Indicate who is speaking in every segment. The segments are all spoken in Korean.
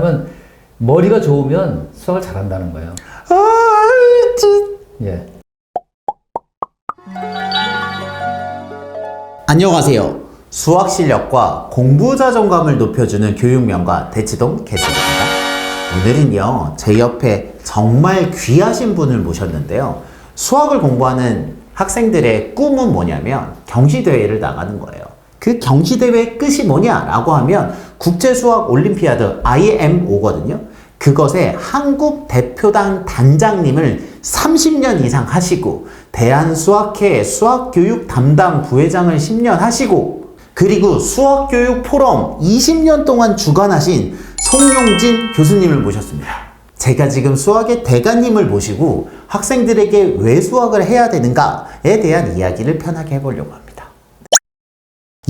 Speaker 1: 왜냐하면 머리가 좋으면 수학을 잘한다는 거예요.
Speaker 2: 아, 진...
Speaker 1: 예.
Speaker 2: 안녕하세요. 수학 실력과 공부 자존감을 높여주는 교육명가 대치동 개수입니다. 오늘은요, 제 옆에 정말 귀하신 분을 모셨는데요. 수학을 공부하는 학생들의 꿈은 뭐냐면 경시대회를 나가는 거예요. 그 경시대회의 끝이 뭐냐라고 하면 국제수학 올림피아드 IMO거든요. 그것에 한국 대표단 단장님을 30년 이상 하시고 대한수학회 수학교육 담당 부회장을 10년 하시고 그리고 수학교육 포럼 20년 동안 주관하신 송용진 교수님을 모셨습니다. 제가 지금 수학의 대가님을 모시고 학생들에게 왜 수학을 해야 되는가에 대한 이야기를 편하게 해보려고 합니다.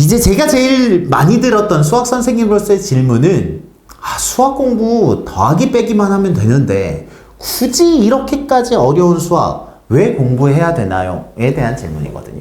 Speaker 2: 이제 제가 제일 많이 들었던 수학 선생님으로서의 질문은 아, 수학 공부 더하기 빼기만 하면 되는데 굳이 이렇게까지 어려운 수학 왜 공부해야 되나요?에 대한 질문이거든요.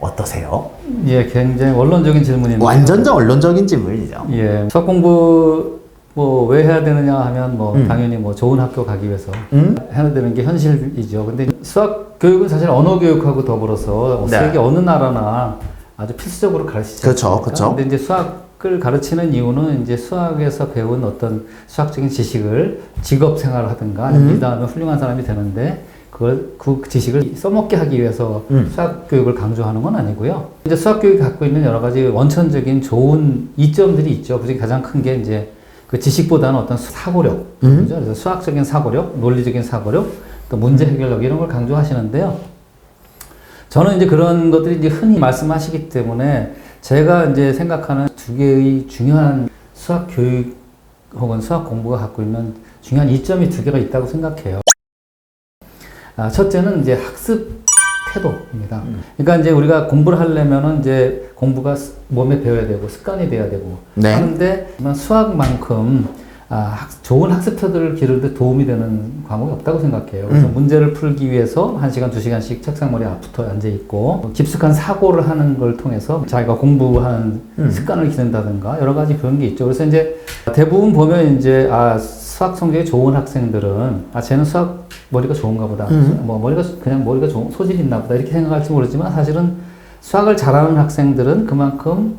Speaker 2: 어떠세요?
Speaker 1: 예, 굉장히 원론적인 질문인데.
Speaker 2: 완전 언론적인 질문이죠.
Speaker 1: 예. 수학 공부 뭐 왜 해야 되느냐 하면 뭐
Speaker 2: 음.
Speaker 1: 당연히 뭐 좋은 학교 가기 위해서
Speaker 2: 음?
Speaker 1: 해야 되는 게 현실이죠. 근데 수학 교육은 사실 언어 교육하고 더불어서
Speaker 2: 네.
Speaker 1: 세계 어느 나라나 아주 필수적으로 가르치죠.
Speaker 2: 그렇죠, 그렇죠.
Speaker 1: 근데 이제 수학을 가르치는 이유는 이제 수학에서 배운 어떤 수학적인 지식을 직업 생활을 하든가 아니면
Speaker 2: 음.
Speaker 1: 이 다음에 훌륭한 사람이 되는데 그걸 그 지식을 써먹게 하기 위해서
Speaker 2: 음.
Speaker 1: 수학 교육을 강조하는 건 아니고요. 이제 수학 교육이 갖고 있는 여러 가지 원천적인 좋은 이점들이 있죠. 그중에 가장 큰 게 이제 그 지식보다는 어떤 사고력,
Speaker 2: 음.
Speaker 1: 그죠? 그래서 수학적인 사고력, 논리적인 사고력, 또 문제 해결력 이런 걸 강조하시는데요. 저는 이제 그런 것들이 이제 흔히 말씀하시기 때문에 제가 이제 생각하는 두 개의 중요한 수학 교육 혹은 수학 공부가 갖고 있는 중요한 이점이 두 개가 있다고 생각해요. 아, 첫째는 이제 학습 태도입니다. 그러니까 이제 우리가 공부를 하려면은 이제 공부가 스- 몸에 배워야 되고 습관이 돼야 되고
Speaker 2: 네.
Speaker 1: 하는데 수학만큼 아, 학- 좋은 학습 태도를 기르는데 도움이 되는 과목이 없다고 생각해요. 그래서
Speaker 2: 음.
Speaker 1: 문제를 풀기 위해서 1시간, 2시간씩 책상 머리 앞붙어 앉아 있고 깊숙한 사고를 하는 걸 통해서 자기가 공부하는
Speaker 2: 음.
Speaker 1: 습관을 기른다든가 여러 가지 그런 게 있죠. 그래서 이제 대부분 보면 이제 아, 수학 성적이 좋은 학생들은 아, 쟤는 수학 머리가 좋은가 보다.
Speaker 2: 음.
Speaker 1: 뭐 머리가 그냥 머리가 좋은 소질이 있나 보다. 이렇게 생각할지 모르지만 사실은 수학을 잘하는 학생들은 그만큼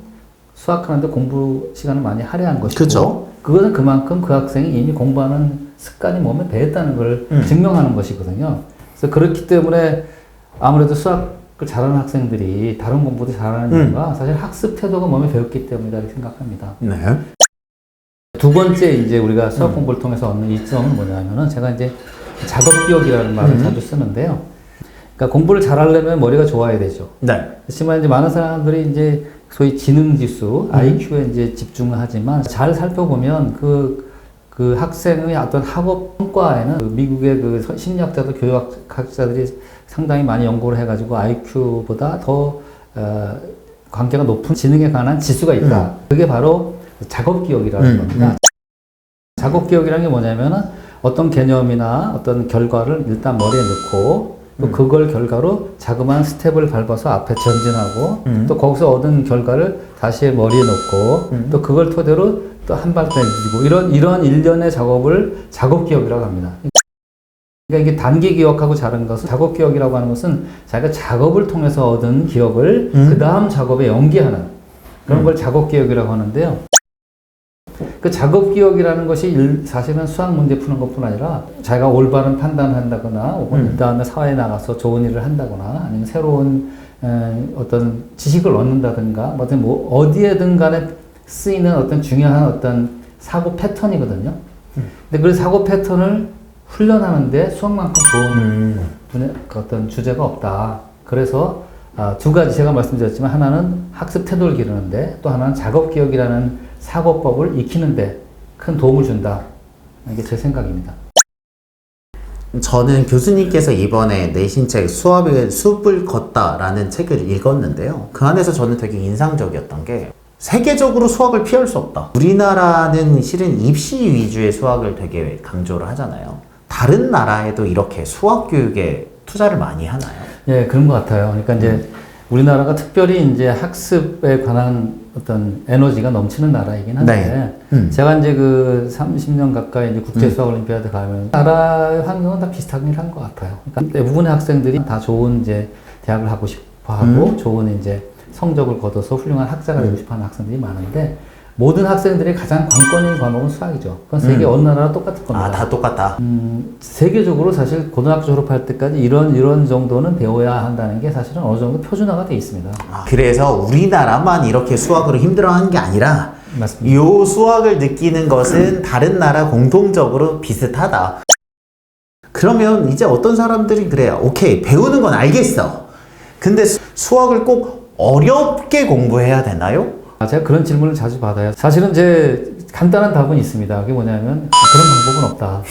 Speaker 1: 수학하는데 공부 시간을 많이 할애한 것이고
Speaker 2: 그죠.
Speaker 1: 그것은 그만큼 그 학생이 이미 공부하는 습관이 몸에 배었다는 걸
Speaker 2: 음.
Speaker 1: 증명하는 것이거든요. 그래서 그렇기 때문에 아무래도 수학을 잘하는 학생들이 다른 공부도 잘하는
Speaker 2: 음.
Speaker 1: 이유가 사실 학습 태도가 몸에 배웠기 때문이다 이렇게 생각합니다.
Speaker 2: 네.
Speaker 1: 두 번째 이제 우리가 수학
Speaker 2: 음.
Speaker 1: 공부를 통해서 얻는 이점은 뭐냐면은 제가 이제 작업 기억이라는 말을
Speaker 2: 음.
Speaker 1: 자주 쓰는데요. 그러니까 공부를 잘하려면 머리가 좋아야 되죠.
Speaker 2: 네.
Speaker 1: 그렇지만 이제 많은 사람들이 이제 소위 지능 지수,
Speaker 2: 음.
Speaker 1: IQ에 이제 집중을 하지만 잘 살펴보면 그, 그 학생의 어떤 학업 성과에는 그 미국의 그 서- 심리학자들, 교육학자들이 상당히 많이 연구를 해가지고 IQ보다 더 어, 관계가 높은 지능에 관한 지수가 있다. 그게 바로 작업 기억이라는
Speaker 2: 음,
Speaker 1: 겁니다.
Speaker 2: 음.
Speaker 1: 작업 기억이라는 게 뭐냐면은 어떤 개념이나 어떤 결과를 일단 머리에 넣고 또
Speaker 2: 음.
Speaker 1: 그걸 결과로 자그마한 스텝을 밟아서 앞에 전진하고
Speaker 2: 음.
Speaker 1: 또 거기서 얻은 결과를 다시 머리에 넣고
Speaker 2: 음.
Speaker 1: 또 그걸 토대로 또 한발더 내딛고 이런 이런 일련의 작업을 작업 기억이라고 합니다. 그러니까 이게 단기 기억하고 다른 것은 작업 기억이라고 하는 것은 자기가 작업을 통해서 얻은 기억을
Speaker 2: 음.
Speaker 1: 그 다음 작업에 연기하는 그런
Speaker 2: 음.
Speaker 1: 걸 작업 기억이라고 하는데요. 그 작업 기억이라는 것이 일- 사실은 수학 문제 푸는 것뿐 아니라 자기가 올바른 판단을 한다거나 혹은
Speaker 2: 음.
Speaker 1: 그 다음에 사회에 나가서 좋은 일을 한다거나 아니면 새로운 에, 어떤 지식을 얻는다든가 뭐 어떤 뭐 어디에든 간에 쓰이는 어떤 중요한 어떤 사고 패턴이거든요. 근데 그 사고 패턴을 훈련하는데 수학만큼 좋은
Speaker 2: 음.
Speaker 1: 분야, 그 어떤 주제가 없다. 그래서 아, 두 가지 제가 말씀드렸지만 하나는 학습 태도를 기르는데 또 하나는 작업 기억이라는 사고법을 익히는데 큰 도움을 준다. 이게 제 생각입니다.
Speaker 2: 저는 교수님께서 이번에 내신 책 수업의 숲을 걷다라는 책을 읽었는데요. 그 안에서 저는 되게 인상적이었던 게 세계적으로 수학을 피할 수 없다. 우리나라는 실은 입시 위주의 수학을 되게 강조를 하잖아요. 다른 나라에도 이렇게 수학 교육에 투자를 많이 하나요?
Speaker 1: 예, 그런 것 같아요. 그러니까 이제 우리나라가 특별히 이제 학습에 관한 어떤 에너지가 넘치는 나라이긴 한데
Speaker 2: 네. 음.
Speaker 1: 제가 이제 그 30년 가까이 이제 국제 수학 올림피아드 가면 나라의 환경은 다 비슷하긴 한 것 같아요. 그러니까 대부분의 학생들이 다 좋은 이제 대학을 하고 싶어 하고 좋은 이제 성적을 거둬서 훌륭한 학자가 되고 싶어 하는 학생들이 많은데 모든 학생들의 가장 관건인 과목은 수학이죠. 그건 세계 어느 나라나 똑같을 겁니다.
Speaker 2: 아, 다 똑같다.
Speaker 1: 음, 세계적으로 사실 고등학교 졸업할 때까지 이런 이런 정도는 배워야 한다는 게 사실은 어느 정도 표준화가 돼 있습니다.
Speaker 2: 아, 그래서 우리나라만 이렇게 수학으로 힘들어하는 게 아니라
Speaker 1: 맞습니다.
Speaker 2: 요 수학을 느끼는 것은 다른 나라 공통적으로 비슷하다. 그러면 이제 어떤 사람들이 그래요. 오케이, 배우는 건 알겠어. 근데 수- 수학을 꼭 어렵게 공부해야 되나요?
Speaker 1: 아, 제가 그런 질문을 자주 받아요. 사실은 제 간단한 답은 있습니다. 그게 뭐냐면 그런 방법은 없다.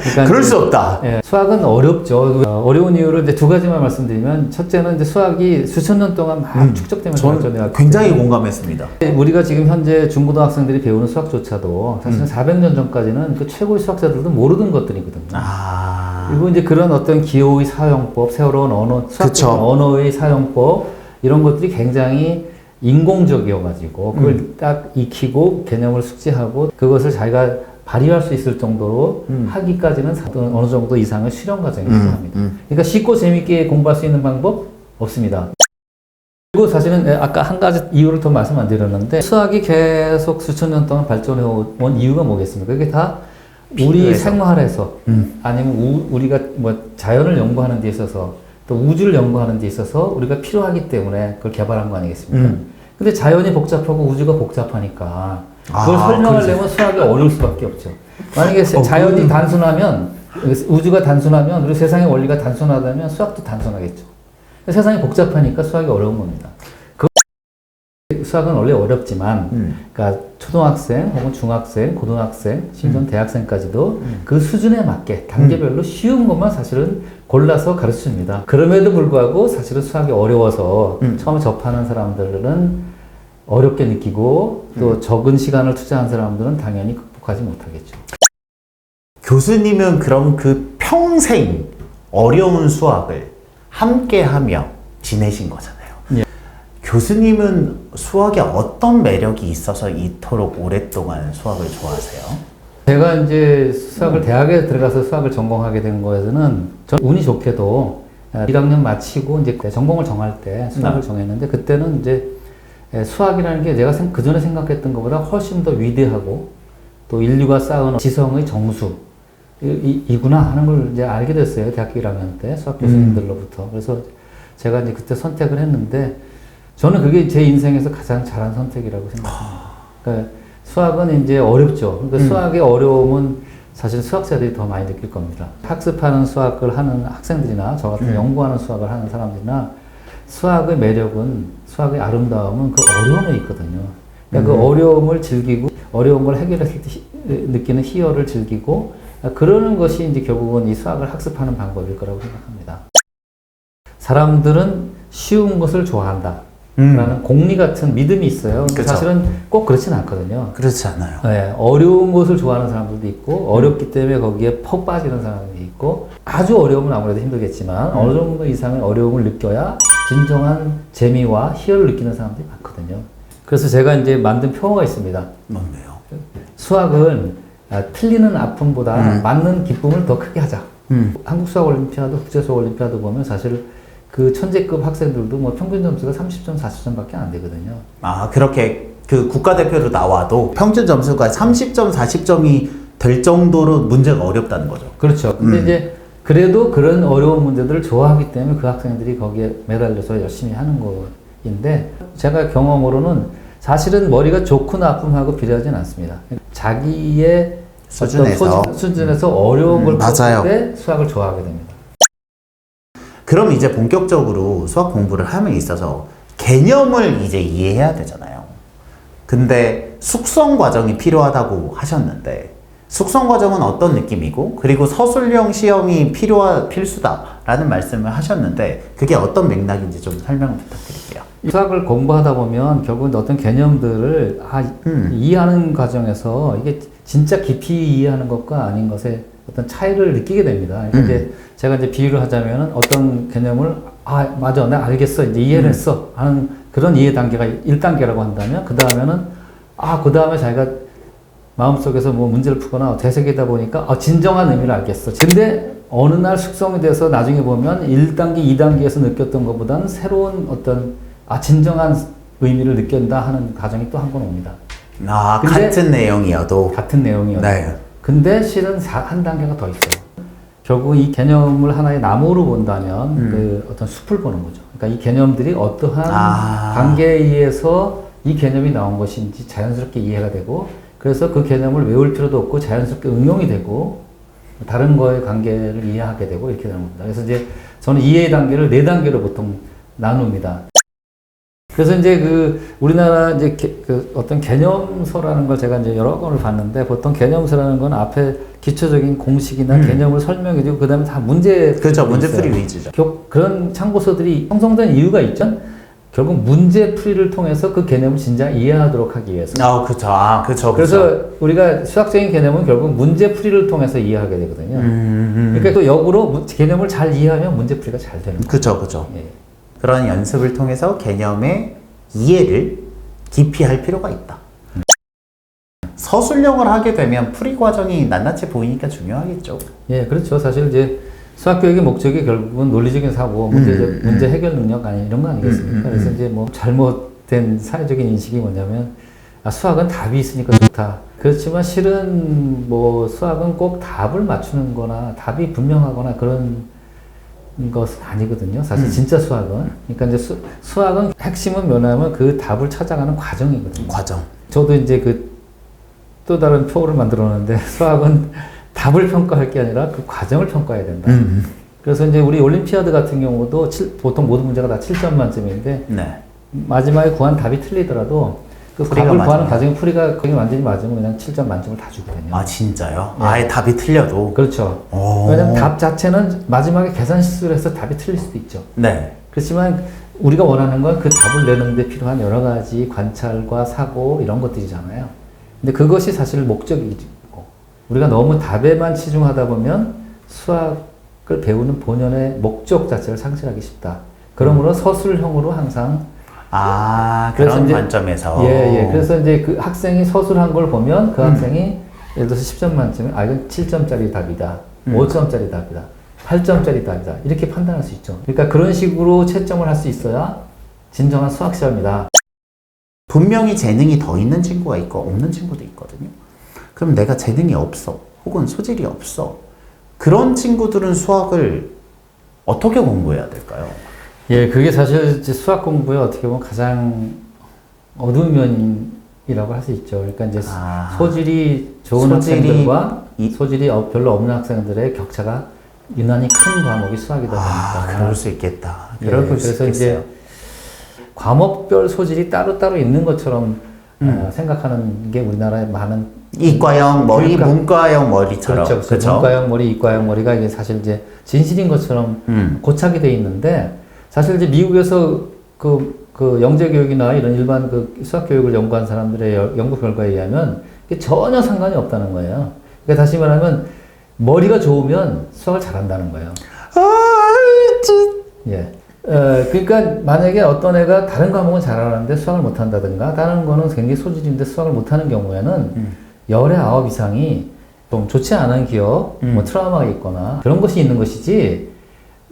Speaker 1: 그러니까
Speaker 2: 그럴 수 없다.
Speaker 1: 예, 수학은 어렵죠. 어, 어려운 이유를 이제 두 가지만 말씀드리면 첫째는 이제 수학이 수천 년 동안 막 축적되면서 발전해
Speaker 2: 저는 굉장히 공감했습니다.
Speaker 1: 우리가 지금 현재 중고등학생들이 배우는 수학조차도 사실은 400년 전까지는 그 최고의 수학자들도 모르던 것들이거든요.
Speaker 2: 아,
Speaker 1: 그리고 이제 그런 어떤 기호의 사용법, 새로운 언어. 수학적인 언어의 사용법 이런 것들이 굉장히 인공적이어가지고 그걸
Speaker 2: 음.
Speaker 1: 딱 익히고 개념을 숙지하고 그것을 자기가 발휘할 수 있을 정도로 하기까지는 사- 어느 정도 이상의 실험 과정이
Speaker 2: 음,
Speaker 1: 필요합니다.
Speaker 2: 음.
Speaker 1: 그러니까 쉽고 재밌게 공부할 수 있는 방법 없습니다. 그리고 사실은 예, 아까 한 가지 이유를 더 말씀 안 드렸는데 수학이 계속 수천 년 동안 발전해 온 이유가 뭐겠습니까? 그게 다 우리
Speaker 2: 필요해서.
Speaker 1: 생활에서
Speaker 2: 음.
Speaker 1: 아니면 우, 우리가 뭐 자연을 연구하는 데 있어서 또 우주를 연구하는 데 있어서 우리가 필요하기 때문에 그걸 개발한 거 아니겠습니까?
Speaker 2: 음.
Speaker 1: 근데 자연이 복잡하고 우주가 복잡하니까 그걸
Speaker 2: 아,
Speaker 1: 설명하려면 수학이 어려울 수밖에 없죠. 만약에 세-
Speaker 2: 어,
Speaker 1: 자연이
Speaker 2: 그건-
Speaker 1: 단순하면 우주가 단순하면 그리고 세상의 원리가 단순하다면 수학도 단순하겠죠. 세상이 복잡하니까 수학이 어려운 겁니다. 그 수학은 원래 어렵지만
Speaker 2: 음.
Speaker 1: 그러니까 초등학생 혹은 중학생, 고등학생, 심지어 는 대학생까지도
Speaker 2: 음.
Speaker 1: 그 수준에 맞게 단계별로 쉬운 것만 사실은 골라서 가르칩니다. 그럼에도 불구하고 사실은 수학이 어려워서
Speaker 2: 음.
Speaker 1: 처음에 접하는 사람들은 어렵게 느끼고 또
Speaker 2: 음.
Speaker 1: 적은 시간을 투자한 사람들은 당연히 극복하지 못하겠죠.
Speaker 2: 교수님은 그럼 그 평생 어려운 수학을 함께 하며 지내신 거잖아요.
Speaker 1: 예.
Speaker 2: 교수님은 수학에 어떤 매력이 있어서 이토록 오랫동안 수학을 좋아하세요?
Speaker 1: 제가 이제 수학을 대학에 들어가서 수학을 전공하게 된 거에서는 전 운이 좋게도 1학년 마치고 이제 전공을 정할 때 수학을
Speaker 2: 네.
Speaker 1: 정했는데 그때는 이제 수학이라는 게 내가 그 전에 생각했던 것보다 훨씬 더 위대하고 또 인류가 쌓은 지성의 정수 이, 이, 구나 하는 걸 이제 알게 됐어요 대학교 1학년 때 수학 교수님들로부터 그래서 제가 이제 그때 선택을 했는데 저는 그게 제 인생에서 가장 잘한 선택이라고 생각합니다. 그러니까 수학은 이제 어렵죠. 그러니까
Speaker 2: 음.
Speaker 1: 수학의 어려움은 사실 수학자들이 더 많이 느낄 겁니다. 학습하는 수학을 하는 학생들이나 저 같은
Speaker 2: 음.
Speaker 1: 연구하는 수학을 하는 사람들이나 수학의 매력은 수학의 아름다움은 그 어려움에 있거든요. 그러니까 그 어려움을 즐기고 어려운 걸 해결했을 때 히- 느끼는 희열을 즐기고 그러는 것이 이제 결국은 이 수학을 학습하는 방법일 거라고 생각합니다. 사람들은 쉬운 것을 좋아한다. 라는 공리 같은 믿음이 있어요.
Speaker 2: 음. 그쵸.
Speaker 1: 사실은 꼭 그렇진 않거든요.
Speaker 2: 그렇지 않아요.
Speaker 1: 네, 어려운 것을 좋아하는 사람들도 있고 어렵기 때문에 거기에 퍽 빠지는 사람들이 있고 아주 어려움은 아무래도 힘들겠지만 어느 정도 이상의 어려움을 느껴야 진정한 재미와 희열을 느끼는 사람들이 많거든요. 그래서 제가 이제 만든 표어가 있습니다.
Speaker 2: 뭔데요?
Speaker 1: 수학은 아, 틀리는 아픔보다
Speaker 2: 음.
Speaker 1: 맞는 기쁨을 더 크게 하자.
Speaker 2: 음.
Speaker 1: 한국 수학 올림피아드, 국제 수학 올림피아드 보면 사실 그 천재급 학생들도 뭐 평균 점수가 30점, 40점밖에 안 되거든요.
Speaker 2: 아, 그렇게 그 국가대표로 나와도 평균 점수가 30점, 40점이 될 정도로 문제가 어렵다는 거죠.
Speaker 1: 그렇죠. 근데
Speaker 2: 음.
Speaker 1: 이제 그래도 그런 어려운 문제들을 좋아하기 때문에 그 학생들이 거기에 매달려서 열심히 하는 거인데 제가 경험으로는 사실은 머리가 좋고 나쁨하고 비례하진 않습니다. 자기의
Speaker 2: 수준에서.
Speaker 1: 수준에서 어려운
Speaker 2: 음,
Speaker 1: 걸
Speaker 2: 맞아요.
Speaker 1: 풀때 수학을 좋아하게 됩니다.
Speaker 2: 그럼 이제 본격적으로 수학 공부를 함에 있어서 개념을 이제 이해해야 되잖아요. 근데 숙성 과정이 필요하다고 하셨는데 숙성 과정은 어떤 느낌이고 그리고 서술형 시험이 필요하 필수다라는 말씀을 하셨는데 그게 어떤 맥락인지 좀 설명 부탁드릴게요.
Speaker 1: 수학을 공부하다 보면 결국은 어떤 개념들을 아,
Speaker 2: 음.
Speaker 1: 이해하는 과정에서 이게 진짜 깊이 이해하는 것과 아닌 것의 어떤 차이를 느끼게 됩니다. 그러니까
Speaker 2: 음.
Speaker 1: 이제 제가 이제 비유를 하자면은 어떤 개념을 아 맞아, 내가 알겠어, 이제 이해를 했어 하는 그런 이해 단계가 1단계라고 한다면 그 다음에는 아, 그 다음에 자기가 마음속에서 뭐 문제를 푸거나 되새기다 보니까 아, 진정한 의미를 알겠어. 근데 어느 날 숙성이 돼서 나중에 보면 1단계, 2단계에서 느꼈던 것보다는 새로운 어떤 아, 진정한 의미를 느낀다 하는 과정이 또 한 번 옵니다.
Speaker 2: 아, 같은 내용이어도.
Speaker 1: 같은 내용이었죠.
Speaker 2: 네.
Speaker 1: 근데 실은 사- 한 단계가 더 있어요. 결국 이 개념을 하나의 나무로 본다면
Speaker 2: 음.
Speaker 1: 그 어떤 숲을 보는 거죠. 그러니까 이 개념들이 어떠한
Speaker 2: 아.
Speaker 1: 관계에 의해서 이 개념이 나온 것인지 자연스럽게 이해가 되고 그래서 그 개념을 외울 필요도 없고 자연스럽게 응용이 되고 다른 거의 관계를 이해하게 되고 이렇게 되는 겁니다. 그래서 이제 저는 이해 단계를 네 단계로 보통 나눕니다. 그래서 이제 그 우리나라 이제 개- 그 어떤 개념서라는 걸 제가 이제 여러 권을 봤는데 보통 개념서라는 건 앞에 기초적인 공식이나
Speaker 2: 음.
Speaker 1: 개념을 설명해주고 그다음에 다 문제
Speaker 2: 그죠. 문제. 풀이 위주죠.
Speaker 1: 겨- 그런 참고서들이 형성된 이유가 있죠. 결국 문제 풀이를 통해서 그 개념을 진짜 이해하도록 하기 위해서.
Speaker 2: 아, 그쵸. 아, 그쵸. 그쵸.
Speaker 1: 그래서 우리가 수학적인 개념은 결국 문제 풀이를 통해서 이해하게 되거든요.
Speaker 2: 음, 음.
Speaker 1: 그러니까 또 역으로 문- 개념을 잘 이해하면 문제 풀이가 잘 되는 거예요.
Speaker 2: 그쵸, 그쵸.
Speaker 1: 예.
Speaker 2: 그런 연습을 통해서 개념의 이해를 깊이 할 필요가 있다. 서술형을 하게 되면 풀이 과정이 낱낱이 보이니까 중요하겠죠.
Speaker 1: 예, 그렇죠. 사실 이제 수학 교육의 목적이 결국은 논리적인 사고, 문제
Speaker 2: 음, 음.
Speaker 1: 문제 해결 능력 아니 이런 거 아니겠습니까?
Speaker 2: 음, 음, 음.
Speaker 1: 그래서 이제 뭐 잘못된 사회적인 인식이 뭐냐면 아, 수학은 답이 있으니까 좋다. 그렇지만 실은 뭐 수학은 꼭 답을 맞추는 거나 답이 분명하거나 그런 것은 아니거든요. 사실
Speaker 2: 음.
Speaker 1: 진짜 수학은. 그러니까 이제 수, 수학은 핵심은 뭐냐면 그 답을 찾아가는 과정이거든요.
Speaker 2: 과정.
Speaker 1: 저도 이제 그 또 다른 표를 만들었는데 수학은 답을 평가할 게 아니라 그 과정을 평가해야 된다.
Speaker 2: 음.
Speaker 1: 그래서 이제 우리 올림피아드 같은 경우도 칠- 보통 모든 문제가 다 7점 만점인데
Speaker 2: 네.
Speaker 1: 마지막에 구한 답이 틀리더라도 그
Speaker 2: 풀이가
Speaker 1: 답을 구하는
Speaker 2: 맞으면.
Speaker 1: 과정의 풀이가 거기 완전히 맞으면 그냥 7점 만점을 다 주거든요.
Speaker 2: 아, 진짜요?
Speaker 1: 예.
Speaker 2: 아예 답이 틀려도.
Speaker 1: 그렇죠.
Speaker 2: 오.
Speaker 1: 왜냐면 답 자체는 마지막에 계산 실수를 해서 답이 틀릴 수도 있죠.
Speaker 2: 네.
Speaker 1: 그렇지만 우리가 원하는 건 그 답을 내는데 필요한 여러 가지 관찰과 사고 이런 것들이잖아요. 근데 그것이 사실 목적이고 우리가 너무 답에만 치중하다 보면 수학을 배우는 본연의 목적 자체를 상실하기 쉽다. 그러므로 서술형으로 항상
Speaker 2: 아,
Speaker 1: 그래서
Speaker 2: 그런
Speaker 1: 이제-
Speaker 2: 관점에서.
Speaker 1: 예, 예. 그래서 이제 그 학생이 서술한 걸 보면 그
Speaker 2: 음.
Speaker 1: 학생이 예를 들어서 10점 만점에 아 이건 7점짜리 답이다.
Speaker 2: 음.
Speaker 1: 5점짜리 답이다. 8점짜리 답이다. 이렇게 판단할 수 있죠. 그러니까 그런 식으로 채점을 할 수 있어야 진정한 수학 시험이다.
Speaker 2: 분명히 재능이 더 있는 친구가 있고 없는 친구도 있거든요. 그럼 내가 재능이 없어. 혹은 소질이 없어. 그런 친구들은 수학을 어떻게 공부해야 될까요?
Speaker 1: 예, 그게 사실 이제 수학 공부에 어떻게 보면 가장 어두운 면이라고 할 수 있죠. 그러니까 이제
Speaker 2: 아.
Speaker 1: 소질이 좋은
Speaker 2: 소질이
Speaker 1: 학생들과
Speaker 2: 이-
Speaker 1: 소질이 어- 별로 없는 학생들의 격차가 유난히 큰 과목이 수학이다
Speaker 2: 아,
Speaker 1: 보니까
Speaker 2: 그럴 수 있겠다.
Speaker 1: 예,
Speaker 2: 그럴 수
Speaker 1: 그래서
Speaker 2: 있겠어요.
Speaker 1: 이제 과목별 소질이 따로따로 있는 것처럼
Speaker 2: 음.
Speaker 1: 어, 생각하는 게 우리나라의 많은
Speaker 2: 이과형 머리,
Speaker 1: 그러니까-
Speaker 2: 문과형 머리처럼.
Speaker 1: 그렇죠. 그래서 문과형 머리, 이과형 머리가 이게 사실 이제 진실인 것처럼
Speaker 2: 음.
Speaker 1: 고착이 돼 있는데 사실 이제 미국에서 그, 그 영재 교육이나 이런 일반 그 수학 교육을 연구한 사람들의 여- 연구 결과에 의하면 전혀 상관이 없다는 거예요. 그러니까 다시 말하면 머리가 좋으면 수학을 잘한다는 거예요.
Speaker 2: 아, 진-
Speaker 1: 예. 어, 그러니까 만약에 어떤 애가 다른 과목은 잘하는데 수학을 못한다든가 다른 거는 굉장히 소질인데 수학을 못하는 경우에는
Speaker 2: 음.
Speaker 1: 열의 아홉 이상이 좀 좋지 않은 기억,
Speaker 2: 음.
Speaker 1: 뭐 트라우마가 있거나 그런 것이 있는 것이지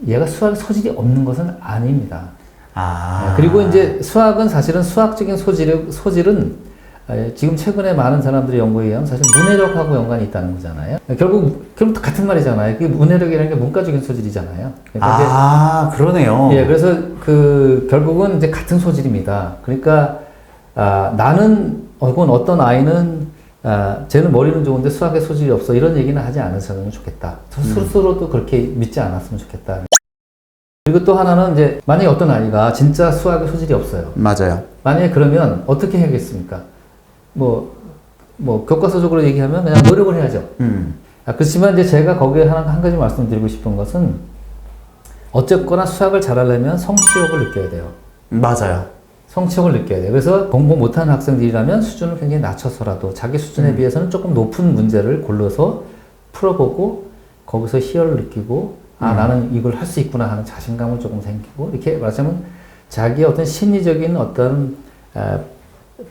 Speaker 1: 얘가 수학에 소질이 없는 것은 아닙니다.
Speaker 2: 아.
Speaker 1: 그리고 이제 수학은 사실은 수학적인 소질, 소질은 에, 지금 최근에 많은 사람들의 연구에 의하면 사실 문해력하고 연관이 있다는 거잖아요. 결국, 결국 같은 말이잖아요. 그 문해력이라는 게 문과적인 소질이잖아요. 그러니까 이제
Speaker 2: 아, 그러네요.
Speaker 1: 예, 그래서 그 결국은 이제 같은 소질입니다. 그러니까 아, 나는 혹은 어떤 아이는 아, 쟤는 머리는 좋은데 수학에 소질이 없어 이런 얘기는 하지 않으셨으면 좋겠다. 스스로도 그렇게 믿지 않았으면 좋겠다. 그리고 또 하나는 이제 만약에 어떤 아이가 진짜 수학에 소질이 없어요.
Speaker 2: 맞아요.
Speaker 1: 만약에 그러면 어떻게 해야겠습니까? 뭐, 뭐 교과서적으로 얘기하면 그냥 노력을 해야죠.
Speaker 2: 음.
Speaker 1: 아, 그렇지만 이제 제가 거기에 한, 한 가지 말씀드리고 싶은 것은 어쨌거나 수학을 잘하려면 성취욕을 느껴야 돼요.
Speaker 2: 맞아요.
Speaker 1: 성취욕을 느껴야 돼요. 그래서 공부 못하는 학생들이라면 수준을 굉장히 낮춰서라도 자기 수준에
Speaker 2: 음.
Speaker 1: 비해서는 조금 높은 문제를 골라서 풀어보고 거기서 희열을 느끼고 아
Speaker 2: 음.
Speaker 1: 나는 이걸 할 수 있구나 하는 자신감을 조금 생기고 이렇게 말하자면 자기의 어떤 심리적인 어떤 에,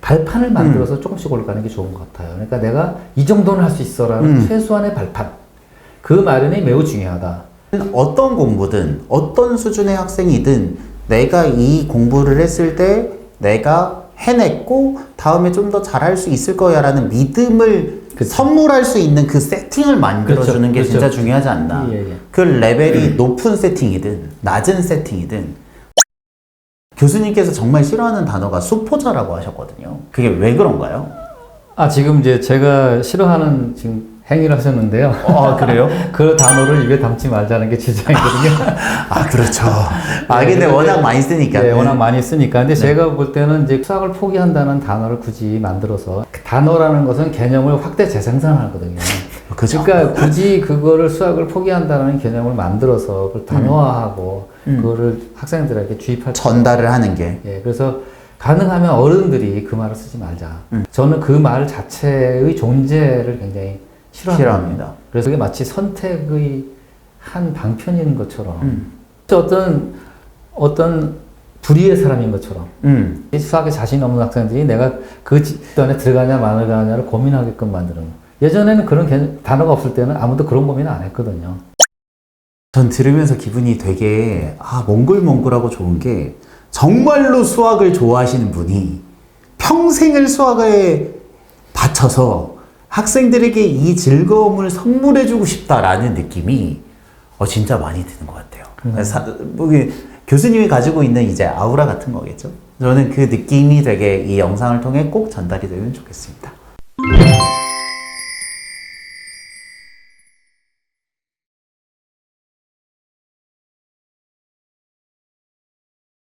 Speaker 1: 발판을 만들어서 조금씩 올라가는 게 좋은 것 같아요. 그러니까 내가 이 정도는 할 수 있어라는
Speaker 2: 음.
Speaker 1: 최소한의 발판 그 마련이 매우 중요하다.
Speaker 2: 어떤 공부든 어떤 수준의 학생이든 내가 이 공부를 했을 때 내가 해냈고 다음에 좀 더 잘할 수 있을 거야라는 믿음을
Speaker 1: 그쵸.
Speaker 2: 선물할 수 있는 그 세팅을 만들어주는
Speaker 1: 그렇죠.
Speaker 2: 게
Speaker 1: 그렇죠.
Speaker 2: 진짜 중요하지 않나.
Speaker 1: 예, 예.
Speaker 2: 그 레벨이 높은 세팅이든 낮은 세팅이든 교수님께서 정말 싫어하는 단어가 수포자라고 하셨거든요. 그게 왜 그런가요?
Speaker 1: 아 지금 이제 제가 싫어하는 지금 행위를 하셨는데요.
Speaker 2: 아 그래요?
Speaker 1: 그 단어를 입에 담지 말자는 게 지장이거든요.
Speaker 2: 아 그렇죠. 아
Speaker 1: 네,
Speaker 2: 근데 워낙 많이 쓰니까.
Speaker 1: 네, 워낙 많이 쓰니까. 근데 제가 볼 때는 이제 수학을 포기한다는 단어를 굳이 만들어서 그 단어라는 것은 개념을 확대 재생산하거든요.
Speaker 2: 그죠.
Speaker 1: 그러니까 굳이 그거를 수학을 포기한다는 개념을 만들어서 그걸 단어화하고
Speaker 2: 음.
Speaker 1: 그거를 학생들에게 주입할
Speaker 2: 전달을 하는 게.
Speaker 1: 예, 그래서 가능하면 어른들이 그 말을 쓰지 말자.
Speaker 2: 음.
Speaker 1: 저는 그 말 자체의 존재를 굉장히 싫어합니다.
Speaker 2: 싫어합니다.
Speaker 1: 그래서 그게 마치 선택의 한 방편인 것처럼
Speaker 2: 음.
Speaker 1: 어떤 어떤 불의의 사람인 것처럼
Speaker 2: 음.
Speaker 1: 이 수학에 자신 없는 학생들이 내가 그 집단에 들어가냐 마느냐를 고민하게끔 만드는 거. 예전에는 그런 개념- 단어가 없을 때는 아무도 그런 고민을 안 했거든요.
Speaker 2: 전 들으면서 기분이 되게 아 몽글몽글하고 좋은 게 정말로 수학을 좋아하시는 분이 평생을 수학에 바쳐서 학생들에게 이 즐거움을 선물해주고 싶다라는 느낌이 어, 진짜 많이 드는 것 같아요. 사- 뭐 교수님이 가지고 있는 이제 아우라 같은 거겠죠. 저는 그 느낌이 되게 이 영상을 통해 꼭 전달이 되면 좋겠습니다.